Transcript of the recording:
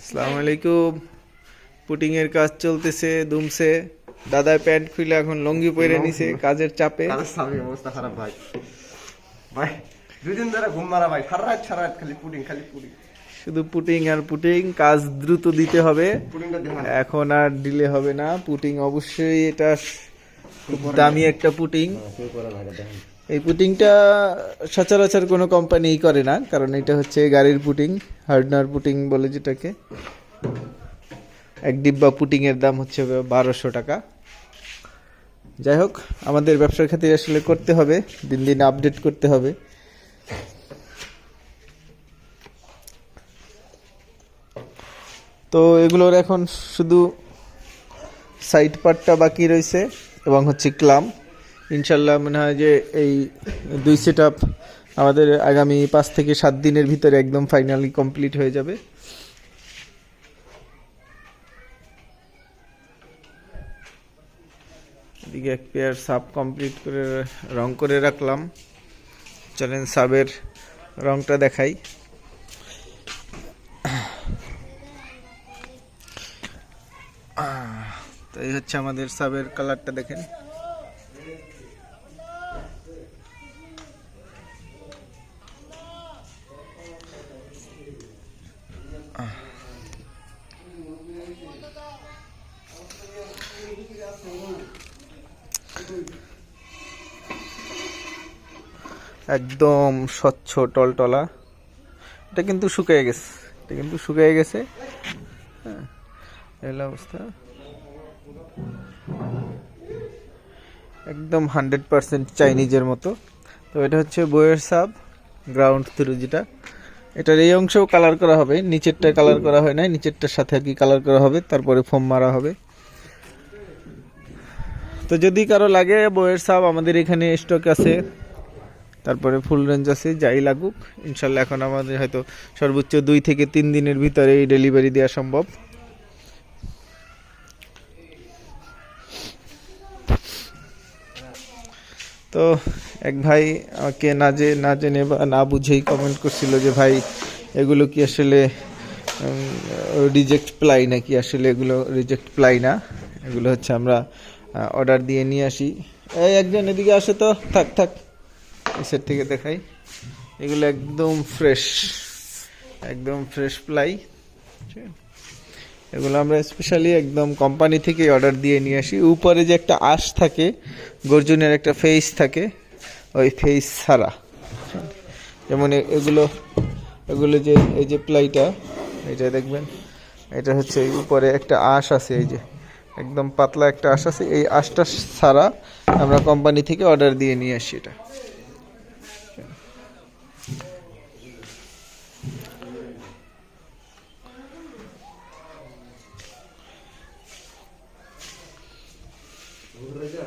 আসসালামু আলাইকুম পুটিং এর কাজ চলতেছে দুমছে। দাদার প্যান্ট খুলে এখন লঙ্গি পরে নিছে কাজের চাপে। কাজের অবস্থা খারাপ ভাই। ভাই দুদিন ধরে ঘুম মারা ভাই সারা রাত সারা রাত খালি পুডিং খালি পুডিং শুধু পুটিং আর পুটিং কাজ দ্রুত দিতে হবে। এখন আর দিলে হবে না। পুটিং অবশ্যই এটা দামি একটা পুটিং। এই পুটিংটা সচরাচর কোনো কোম্পানিই করে না, কারণ এটা হচ্ছে গাড়ির পুটিং, হার্ডনার পুটিং বলে যেটাকে। এক ডিব্বা পুটিংয়ের দাম হচ্ছে বারোশো টাকা। যাই হোক, আমাদের ব্যবসার খাতির আসলে করতে হবে, দিন দিন আপডেট করতে হবে। তো এগুলোর এখন শুধু সাইড পার্টটা বাকি রয়েছে, এবং হচ্ছে ক্লাম। ইনশাল্লাহ মনে হয় যে এই দুই সেট আপ আমাদের আগামী পাঁচ থেকে সাত দিনের ভিতরে একদম ফাইনালি কমপ্লিট হয়ে যাবে। এদিকে এক পেয়ার সাব কমপ্লিট করে, রং করে রাখলাম। চলেন সাবের রংটা দেখাই। তো এই হচ্ছে আমাদের সাবের কালারটা দেখেন। একদম স্বচ্ছ টলটলা। এটা কিন্তু শুকিয়ে গেছে। এটা কিন্তু শুকিয়ে গেছে। হ্যাঁ এই হলো অবস্থা। একদম হান্ড্রেড পার্সেন্ট চাইনিজের মতো। তো এটা হচ্ছে বইয়ের সাব গ্রাউন্ড থ্রু যেটা। এটার এই অংশেও কালার করা হবে। নিচেরটা কালার করা হয় না নিচেরটার সাথে আর কি কালার করা হবে। তারপরে ফোম মারা হবে। তো যদি কারও লাগে বইয়ের সাব আমাদের এখানে স্টক আছে। তারপরে ফুল রেঞ্জ আছে, যাই লাগুক, ইনশাল্লাহ এখন আমাদের হয়তো সর্বোচ্চ দুই থেকে তিন দিনের ভিতরে এই ডেলিভারি দেওয়া সম্ভব। তো এক ভাই আমাকে না যে, না জেনে বা না বুঝেই কমেন্ট করছিল যে, ভাই, এগুলো কি আসলে রিজেক্ট প্লাই নাকি? আসলে এগুলো রিজেক্ট প্লাই না। এগুলো হচ্ছে আমরা অর্ডার দিয়ে নিয়ে আসি। এই একজন এদিকে আসে তো, থাক থাক। এসের থেকে দেখাই। এগুলো একদম ফ্রেশ একদম ফ্রেশ প্লাই এগুলো আমরা স্পেশালি একদম কোম্পানি থেকে অর্ডার দিয়ে নিয়ে আসি। উপরে যে একটা আঁশ থাকে, গর্জনের একটা ফেস থাকে, ওই ফেস ছাড়া যেমন এগুলো এগুলো যে, এই যে প্লাইটা এটা দেখবেন, এটা হচ্ছে উপরে একটা আঁশ আছে, এই যে। একদম পাতলা একটা আঁশ আছে, এই আঁশটা ছাড়া আমরা কোম্পানি থেকে অর্ডার দিয়ে নিয়ে আসি এটা। Udah aja.